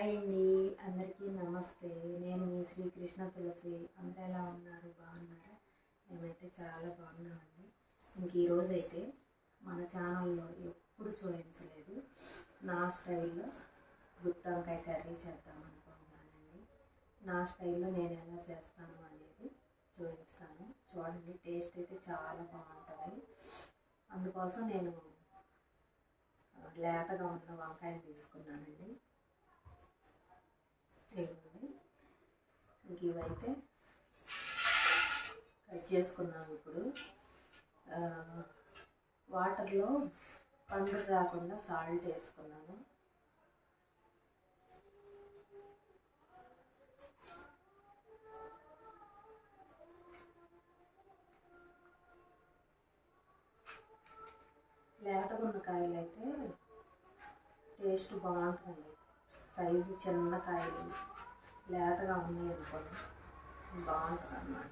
Hi అండి. అందరికీ నమస్తే. నేను మీ శ్రీకృష్ణ తులసి. అంతా ఎలా ఉన్నారు? బాగున్నారా? మేమైతే చాలా బాగున్నామండి. ఇంక ఈరోజు అయితే మన ఛానల్లో ఎప్పుడు చూపించలేదు. నా స్టైల్లో గుత్తంకాయ కర్రీ చేద్దాం అనుకుంటున్నానండి. నా స్టైల్లో నేను ఎలా చేస్తాను అనేది చూపిస్తాను. చూడండి టేస్ట్ అయితే చాలా బాగుంటుంది. అందుకోసం నేను లేతగా ఉన్న వంకాయలు తీసుకున్నానండి. ఇంక ఇవైతే కట్ చేసుకున్నాం ఇప్పుడు. వాటర్లో పండు రాకుండా సాల్ట్ వేసుకున్నాను. లేతగున్న కాయలు అయితే టేస్ట్ బాగుంటుంది. సైజు చిన్న కాయలు లేతగా ఉన్నాయి అనుకోండి. బాగుంటుంది అన్నమాట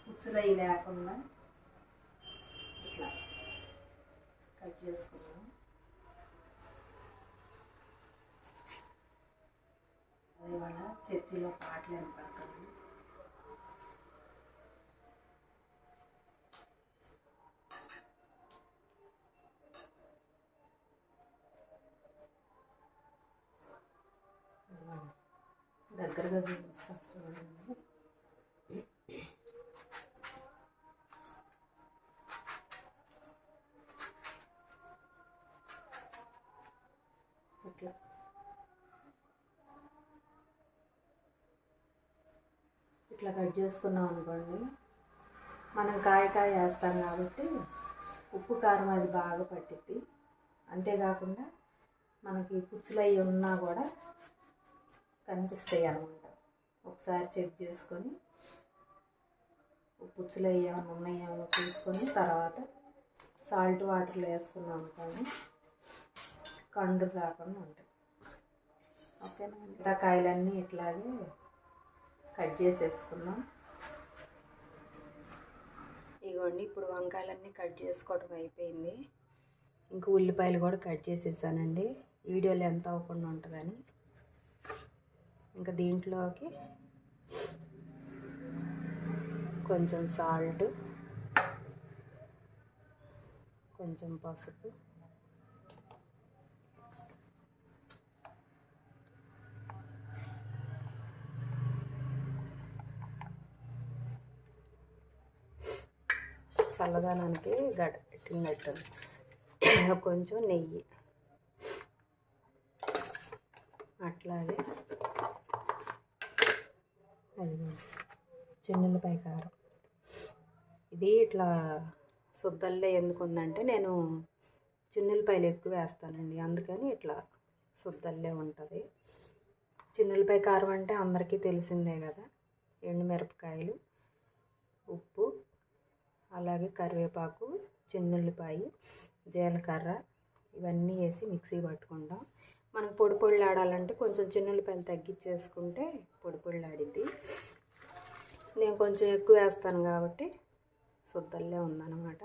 పుచ్చులు అవి లేకుండా ఇట్లా కట్ చేసుకున్నాం అది వాళ్ళ చర్చిలో పాటలు వినపడతాం దగ్గరగా చూపిస్తా చూడండి. ఇట్లా. ఇట్లా కట్ చేసుకున్నాం అనుకోండి మనం కాయ కాయ వేస్తాం కాబట్టి ఉప్పు కారం అది బాగా పట్టిద్ది. అంతేకాకుండా మనకి పుచ్చులు అవి ఉన్నా కూడా కనిపిస్తాయి అన్నమాట. ఒకసారి చెక్ చేసుకొని పుచ్చులు ఏమైనా ఉన్నాయేమో చూసుకొని తర్వాత సాల్ట్ వాటర్లో వేసుకున్నాం అనుకోండి. కండు రాకుండా ఉంటాయి. ఓకేనా మిగతా కాయలన్నీ ఇట్లాగే కట్ చేసేసుకున్నాం ఇగోండి ఇప్పుడు వంకాయలన్నీ కట్ చేసుకోవడం అయిపోయింది. ఇంకా ఉల్లిపాయలు కూడా కట్ చేసేసానండి. వీడియోలు ఎంత అవ్వకుండా ఉంటుందని. ఇంకా దీంట్లోకి కొంచెం సాల్ట్ కొంచెం పసుపు చల్లదనానికి గడ పెట్టినట్టు కొంచెం నెయ్యి. అట్లాగే అది చిన్నులపై కారం. ఇది ఇట్లా శుద్ధల్లో ఎందుకు ఉందంటే నేను చిన్నులపాయలు ఎక్కువ వేస్తానండి. అందుకని ఇట్లా శుద్ధల్లే ఉంటుంది. చిన్నులపై కారం అంటే అందరికీ తెలిసిందే కదా. ఎండుమిరపకాయలు ఉప్పు అలాగే కరివేపాకు చిన్నుల్లిపాయ జీలకర్ర ఇవన్నీ వేసి మిక్సీ పట్టుకుంటాం. మనకు పొడి పొడిలాడాలంటే కొంచెం చిన్నుల్లిపాయలు తగ్గించేసుకుంటే పొడి పొడిలాడిద్ది. నేను కొంచెం ఎక్కువ వేస్తాను కాబట్టి శుద్ధల్లే ఉందన్నమాట.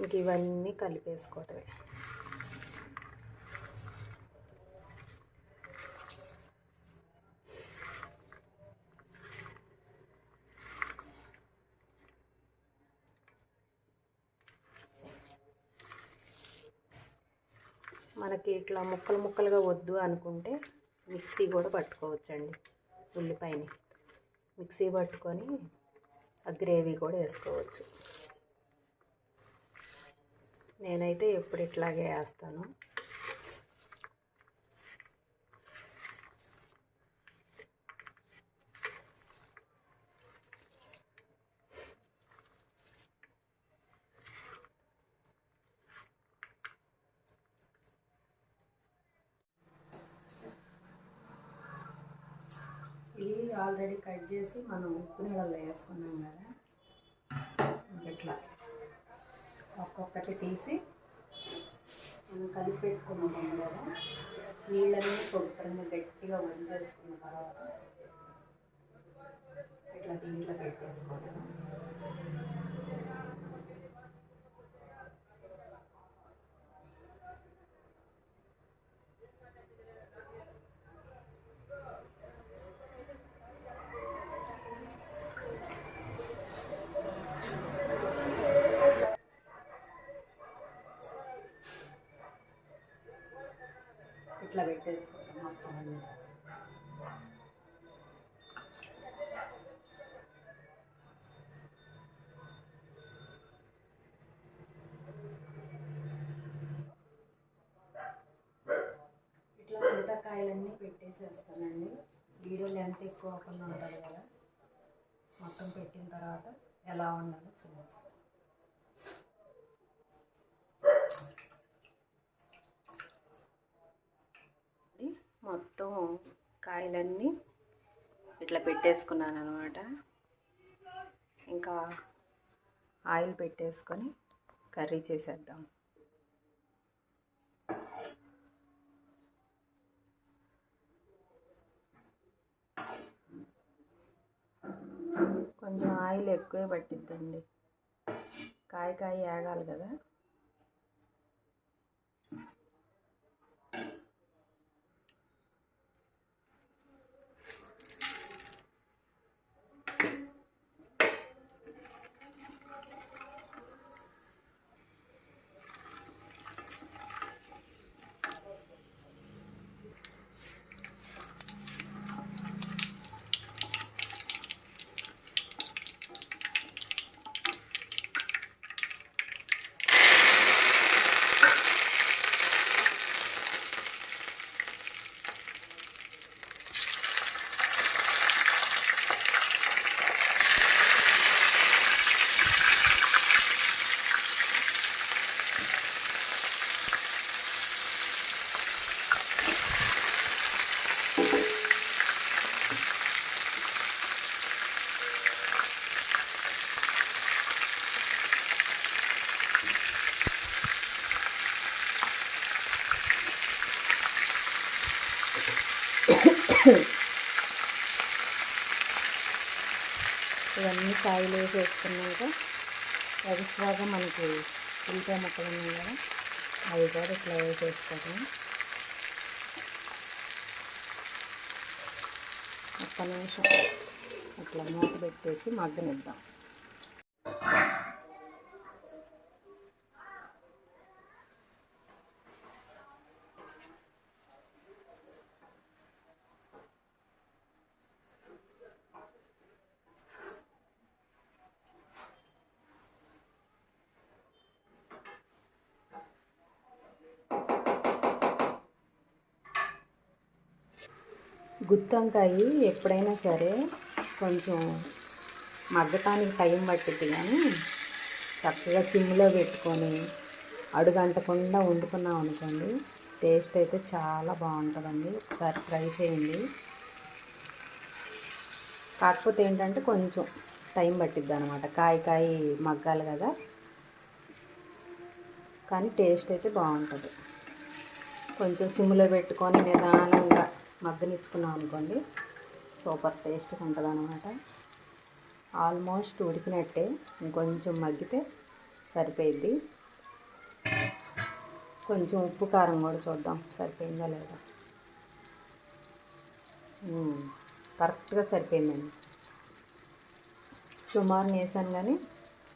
ఇంక ఇవన్నీ కలిపేసుకోవటమే. మనకి ఇట్లా ముక్కలు ముక్కలుగా వద్దు అనుకుంటే మిక్సీ కూడా పట్టుకోవచ్చండి. ఉల్లిపాయని మిక్సీ పట్టుకొని ఆ గ్రేవీ కూడా వేసుకోవచ్చు. నేనైతే ఎప్పుడు ఇట్లాగే వేస్తాను ఇది ఆల్రెడీ కట్ చేసి మనం ఉప్పు నీళ్ళల్లో వేసుకున్నాం కదా. ఇట్లా ఒక్కొక్కటి తీసి మనం కలిపి పెట్టుకున్నాం కదా. నీళ్ళని శుభ్రంగా గట్టిగా వంచేసుకున్న తర్వాత ఇట్లా దీంట్లో పెట్టేసుకోవడం ఇట్లా పెట్టేసుకోవాలి మొత్తం అన్ని ఇట్లా మిగతా కాయలన్నీ పెట్టేసేస్తానండి. వీడియో లెంత్ ఎక్కువ అవ్వకుండా ఉంటుంది కదా. మొత్తం పెట్టిన తర్వాత ఎలా ఉండాలో చూస్తాను మొత్తం కాయలన్నీ ఇట్లా పెట్టేసుకున్నాను అనమాట ఇంకా ఆయిల్ పెట్టేసుకొని కర్రీ చేసేద్దాం. కొంచెం ఆయిల్ ఎక్కువే పట్టిద్దండి. కాయ కాయ ఆగాలి కదా. ఇవన్నీ కాయలు వేసి వేసుకున్నాక ఎక్స్ట్రాగా మనకి ఉల్లిపాయ ముక్కలు ఉన్నాయి కదా అవి కూడా ఇట్లా వేసేసుకోవడం ఒక్క నిమిషం అట్లా మూత పెట్టేసి మగ్గనిద్దాం. గుత్తంకాయ ఎప్పుడైనా సరే కొంచెం మగ్గటానికి టైం పట్టింది కానీ చక్కగా సిమ్లో పెట్టుకొని అడుగంటకుండా వండుకున్నాం అనుకోండి టేస్ట్ అయితే చాలా బాగుంటుందండి. ఒకసారి ట్రై చేయండి. కాకపోతే ఏంటంటే కొంచెం టైం పట్టిద్ది అనమాట కాయ కాయ మగ్గాలి కదా. కానీ టేస్ట్ అయితే బాగుంటుంది. కొంచెం సిమ్లో పెట్టుకొని నిదానంగా మగ్గనిచ్చుకున్నాం అనుకోండి. సూపర్ టేస్ట్గా ఉంటుంది అనమాట ఆల్మోస్ట్ ఉడికినట్టే ఇంకొంచెం మగ్గితే సరిపోయిద్ది. కొంచెం ఉప్పు కారం కూడా చూద్దాం సరిపోయిందా లేదా. కరెక్ట్గా సరిపోయిందండి. సుమారు వేసాను కానీ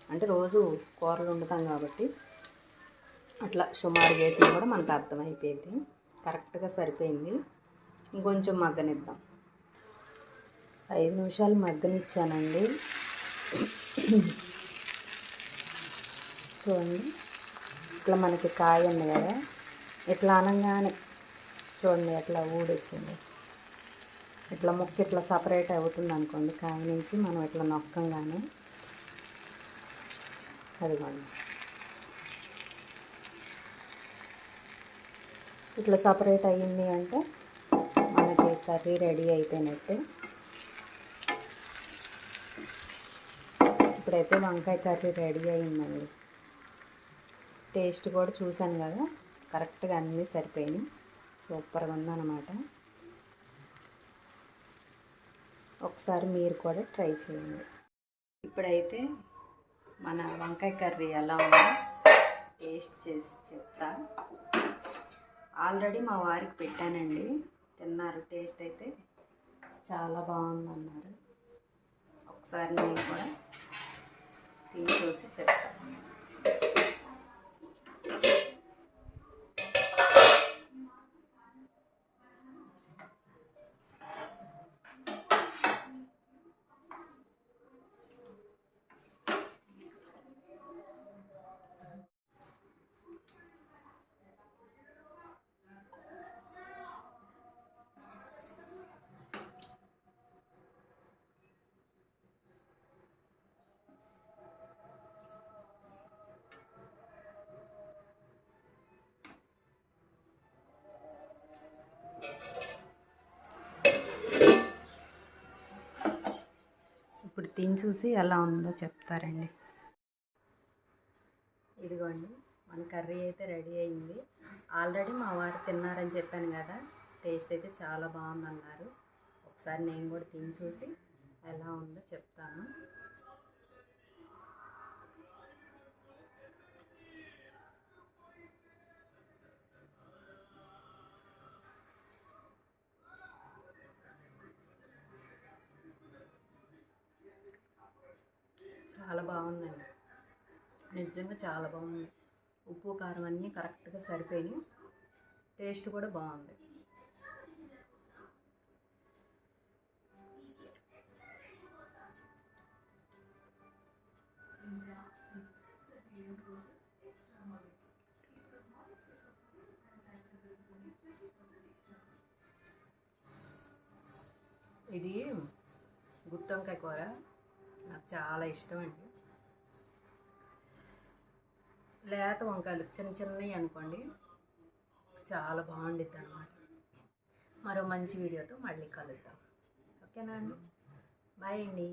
అంటే రోజు కూరలు వండుతాం కాబట్టి అట్లా సుమారు వేసినా కూడా మనకు అర్థమైపోయింది కరెక్ట్గా సరిపోయింది. ఇంకొంచెం మగ్గనిద్దాం. ఐదు నిమిషాలు మగ్గనిచ్చానండి. చూడండి ఇట్లా మనకి కాయ ఉంది కదా ఇట్లా అనగానే చూడండి ఎట్లా ఊడొచ్చింది. ఇట్లా మొక్క ఇట్లా సపరేట్ అవుతుంది అనుకోండి కాయ నుంచి మనం ఇట్లా నొక్కంగానే అదిగోండి. ఇట్లా సపరేట్ అయ్యింది అంటే కర్రీ రెడీ అయిపోయినట్టు. ఇప్పుడైతే వంకాయ కర్రీ రెడీ అయిందండి. టేస్ట్ కూడా చూశాను కదా కరెక్ట్గా అన్నీ సరిపోయినాయి. సూపర్గా ఉందన్నమాట. ఒకసారి మీరు కూడా ట్రై చేయండి. ఇప్పుడైతే మన వంకాయ కర్రీ ఎలా ఉందో టేస్ట్ చేసి చెప్తా. ఆల్రెడీ మా వారికి పెట్టానండి. తిన్నారు. టేస్ట్ అయితే చాలా బాగుందన్నారు. ఒకసారి నేను కూడా తిని చూసి చెప్తాను. తిని చూసి ఎలా ఉందో చెప్తారండి. ఇదిగోండి మన కర్రీ అయితే రెడీ అయింది. ఆల్రెడీ మా వారు తిన్నారని చెప్పాను కదా టేస్ట్ అయితే చాలా బాగుందన్నారు. ఒకసారి నేను కూడా తిని చూసి ఎలా ఉందో చెప్తాను. చాలా బాగుందండి. నిజంగా చాలా బాగుంది. ఉప్పు కారం అన్నీ కరెక్ట్గా సరిపోయి టేస్ట్ కూడా బాగుంది. ఇది గుత్తొంకాయ కూర. నాకు చాలా ఇష్టం అండి లేత వంకాయలు చిన్న చిన్నవి అనుకోండి చాలా బాగుండిద్ది అనమాట మరో మంచి వీడియోతో మళ్ళీ కలుద్దాం. ఓకేనా అండి? బాయ్ అండి.